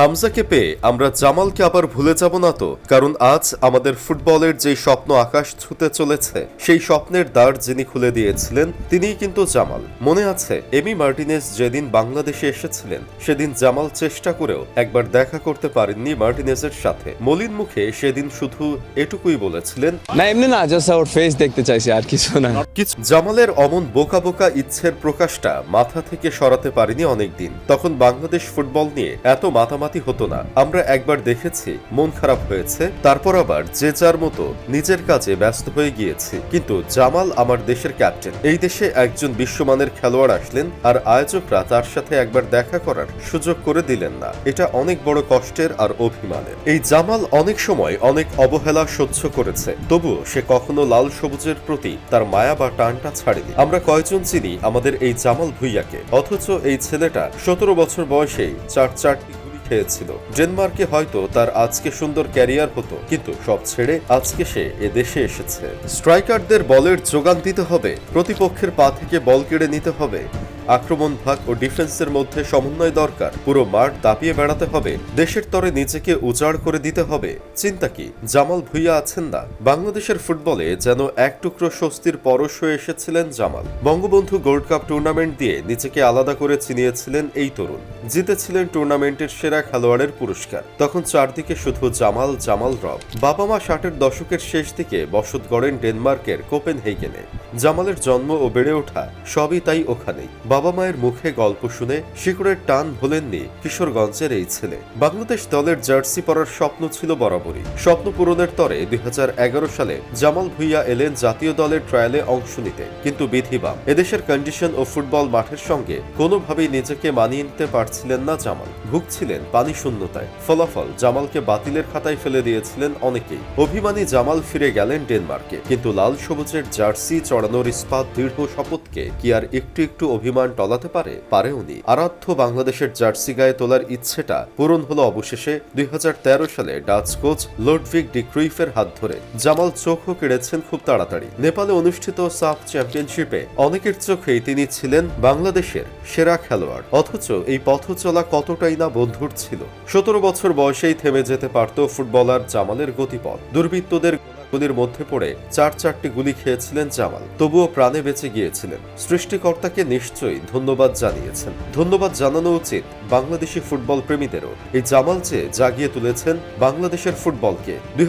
হামজাকে পেয়ে আমরা জামালকে আবার ভুলে যাব না তো কারণ আজ আমাদের ফুটবলের যে স্বপ্ন আকাশ ছুতে চলেছে সেই স্বপ্নের দ্বার যিনি খুলে দিয়েছিলেন তিনিই কিন্তু জামাল। মনে আছে এমি মার্টিনেস যেদিন বাংলাদেশে এসেছিলেন সেদিন জামাল চেষ্টা করেও একবার দেখা করতে পারেননি মার্টিনেজের সাথে। মলিন মুখে সেদিন শুধু এটুকুই বলেছিলেন না এমনি না জাস্ট ওর ফেস দেখতে চাইছি আর কিছু না। কিছু জামালের অমন বোকা বোকা ইচ্ছের প্রকাশটা মাথা থেকে সরাতে পারিনি অনেকদিন। তখন বাংলাদেশ ফুটবল নিয়ে এত মাতামাতি হতো না। আমরা একবার দেখেছি, মন খারাপ হয়েছে, তারপর আবার যে যার মতো নিজের কাজে ব্যস্ত হয়ে গিয়েছি। কিন্তু জামাল আমার দেশের ক্যাপ্টেন। এই দেশে একজন বিশ্বমানের খেলোয়াড় আসলেন আর আয়োজকরা তার সাথে একবার দেখা করার সুযোগ করে দিলেন না। এটা অনেক বড় কষ্টের আর অভিমানের। এই জামাল অনেক সময় অনেক অবহেলা সহ্য করেছে। তবুও সে কখনো লাল সবুজের প্রতি তার মায়া বা টানটা ছাড়েনি। আমরা কয়জন চিনি আমাদের এই জামাল ভুইয়াকে? অথচ এই ছেলেটা সতেরো বছর বয়সেই চার চারটি খেয়েছিল। ডেনমার্কে হয়তো তার আজকে সুন্দর ক্যারিয়ার হতো, কিন্তু সব ছেড়ে আজকে সে এ দেশে এসেছে। স্ট্রাইকারদের বলের যোগান দিতে হবে, প্রতিপক্ষের পা থেকে বল কেড়ে নিতে হবে। আক্রমণ ভাগ ও ডিফেন্সের মধ্যে সমন্বয় দরকার। পুরো মাঠ দাপিয়ে বেড়াতে হবে। দেশের তরে নিজেকে উজাড় করে দিতে হবে। চিন্তা কি? জামাল ভুইয়া আছেন না। বাংলাদেশের ফুটবলে যেন এক টুকরো স্বস্তির পরশ হয়ে এসেছিলেন Jamal. Bangabandhu gold cup tournament দিয়ে নিজেকে আলাদা করে চিনিয়েছিলেন এই তরুণ। জিতেছিলেন টুর্নামেন্টের সেরা খেলোয়াড়ের পুরস্কার। তখন চারদিকে শুধু জামাল জামাল রব। বাবা মা ষাটের দশকের শেষ দিকে বসত গড়েন ডেনমার্কের কোপেন হেগেনে জামালের জন্ম ও বেড়ে ওঠা সবই তাই ওখানেই। বাবা মায়ের মুখে গল্প শুনে শিকড়ের টান ভোলেননি কিশোরগঞ্জের এই ছেলে। বাংলাদেশ দলের জার্সি পরার স্বপ্ন ছিল বরাবরই। স্বপ্ন পূরণের তরে দুই সালে জামাল ভুইয়া এলেন জাতীয় দলের ট্রায়ালে অংশ নিতে। কিন্তু বিধিবাম এদেশের কন্ডিশন ও ফুটবল মাঠের সঙ্গে কোনোভাবেই নিজেকে মানিয়ে নিতে পারছিলেন না জামাল। ভুগছিলেন পানি শূন্যতায়। ফলাফল জামালকে বাতিলের খাতায় ফেলে দিয়েছিলেন অনেকেই। অভিমানী জামাল ফিরে গেলেন ডেনমার্কে। কিন্তু লাল সবুজের জার্সি চড়ানোর ইস্পাত দৃঢ় শপথকে কি আর একটু একটু অভিমান টলাতে পারে? পারে উনি। আরাধ্য বাংলাদেশের জার্সি গায়ে তোলার ইচ্ছেটা পূরণ হলো অবশেষে দুই সালে ডাচ কোচ লোডভিক ডিক্রুইফের হাত ধরে। জামাল চোখও কেড়েছেন খুব তাড়াতাড়ি। নেপালে অনুষ্ঠিত সাফ চ্যাম্পিয়নশিপে অনেকের চোখেই তিনি ছিলেন বাংলাদেশের সেরা খেলোয়াড়। অথচ এই পথ চলা কতটাই না বন্ধুর ছিল? সতেরো বছর বয়সেই থেমে যেতে পারত ফুটবলার জামালের গতিপথ। দুর্বৃত্তদের গুলির মধ্যে পড়ে চার চারটি গুলি খেয়েছিলেন জামাল, তবুও প্রাণে বেঁচে গিয়েছিলেন। সৃষ্টিকর্তাকে নিশ্চয়ই ধন্যবাদ জানিয়েছেন। ধন্যবাদ জানানো উচিত বাংলাদেশি ফুটবল প্রেমীদেরও। এই জামাল চেয়ে জাগিয়ে তুলেছেন বাংলাদেশের ফুটবলকে, দুই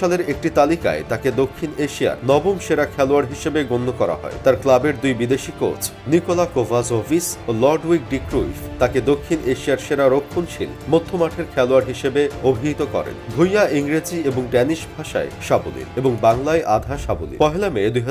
সালের একটি তালিকায় তাকে দক্ষিণ এশিয়ার নবম সেরা খেলোয়াড় হিসেবে গণ্য করা হয়। তার ক্লাবের দুই বিদেশি কোচ নিকোলা কোভাজোভিস ও লর্ডউইক ডিক্রুইফ তাকে দক্ষিণ এশিয়ার সেরা রক্ষণশীল মধ্যমাঠের খেলোয়াড় হিসেবে অভিহিত করেন। ভুইয়া ইংরেজি এবং ড্যানিশ ভাষায় সাবলীল এবং বাংলায় আধা সাবলীল। পহেলা মে দুই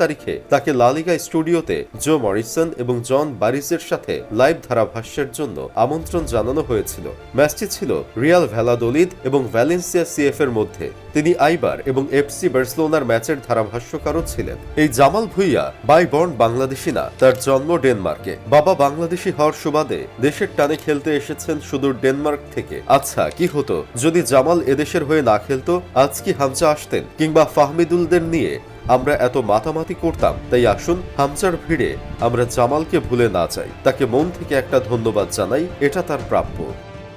তারিখে তাকে লালিগা স্টুডিওতে জো মরিসন এবং জন বারিসের সাথে লাইভ ধারাভাষ্যের জন্য আমন্ত্রণ জানানো হয়েছিল। ম্যাচটি ছিল রিয়াল ভ্যালাদোলিদ এবং ভ্যালেন্সিয়া সিএফ এর মধ্যে। তিনি আইবার এবং এফসি বার্সেলোনার ম্যাচের ধারাভাষ্যকারও ছিলেন। এই জামাল ভুইয়া বাই বর্ন বাংলাদেশি না, তার জন্ম ডেনমার্কে। বাবা বাংলাদেশি হওয়ার সুবাদে দেশের টানে খেলতে এসেছেন সুদূর ডেনমার্ক থেকে। আচ্ছা কি হতো? যদি জামাল এদেশের হয়ে না খেলতো, আজ কি হামজা আসতেন কিংবা ফাহমিদুলদের নিয়ে আমরা এত মাতামাতি করতাম, তাই আসুন হামজার ভিড়ে আমরা জামালকে ভুলে না যাই। তাকে মন থেকে একটা ধন্যবাদ জানাই, এটা তার প্রাপ্য।